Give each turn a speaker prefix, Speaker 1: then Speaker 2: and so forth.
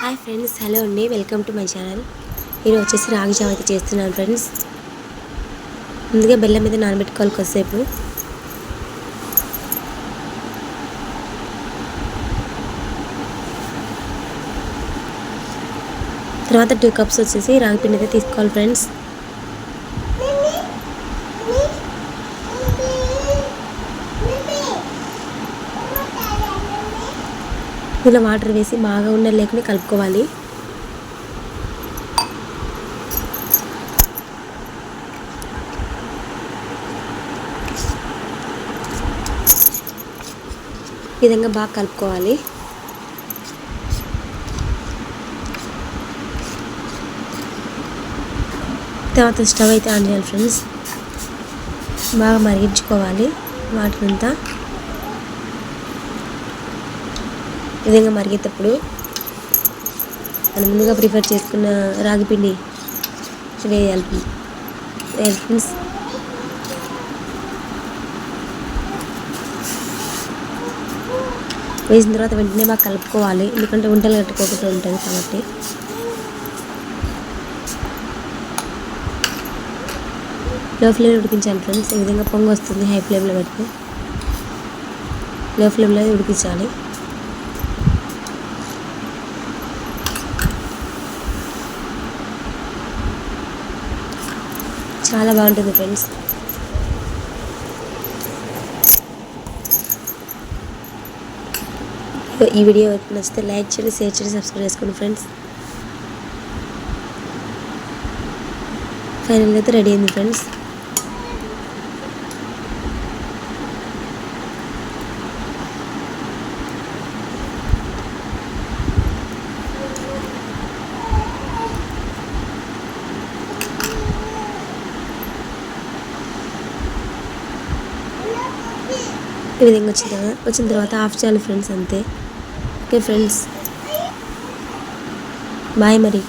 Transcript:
Speaker 1: Hi friends hello అండి. Welcome to my channel. ఈరోజు వచ్చేసి రాగి జావ అయితే చేస్తున్నాను ఫ్రెండ్స్. ముందుగా బెల్లం మీద నానబెట్టుకోవాలి కొద్దిసేపు. తర్వాత టూ కప్స్ వచ్చేసి రాగి పిండి అయితే తీసుకోవాలి ఫ్రెండ్స్. ఇలా వాటర్ వేసి బాగా ఉన్న లేకుండా కలుపుకోవాలి. ఈ విధంగా బాగా కలుపుకోవాలి. తర్వాత స్టవ్ అయితే ఆన్ చేయాలి ఫ్రెండ్స్. బాగా మరిగించుకోవాలి వాటర్ అంతా ఈ విధంగా మరిగేటప్పుడు మనం ముందుగా ప్రిఫర్ చేసుకున్న రాగిపిండి వేయాలి వేయాలి ఫ్రెండ్స్. వేసిన తర్వాత వెంటనే బాగా కలుపుకోవాలి. ఎందుకంటే వంటలు కట్టుకోకుండా ఉంటుంది కాబట్టి. లో ఫ్లేమ్ ఉడికించాలి ఫ్రెండ్స్. ఈ విధంగా పొంగు వస్తుంది హై ఫ్లేమ్లో పెడితే. లో ఫ్లేమ్లో ఉడికించాలి. చాలా బాగుంటుంది ఫ్రెండ్స్. ఈ వీడియో నచ్చితే లైక్ చేయండి షేర్ చేయండి సబ్స్క్రైబ్ చేసుకోండి ఫ్రెండ్స్. ఫైనల్ అయితే రెడీ అయింది ఫ్రెండ్స్. ఈ విధంగా వచ్చిన తర్వాత వచ్చిన తర్వాత ఆఫ్ చేయాలి ఫ్రెండ్స్ అంతే. ఓకే ఫ్రెండ్స్ బాయ్ మరి.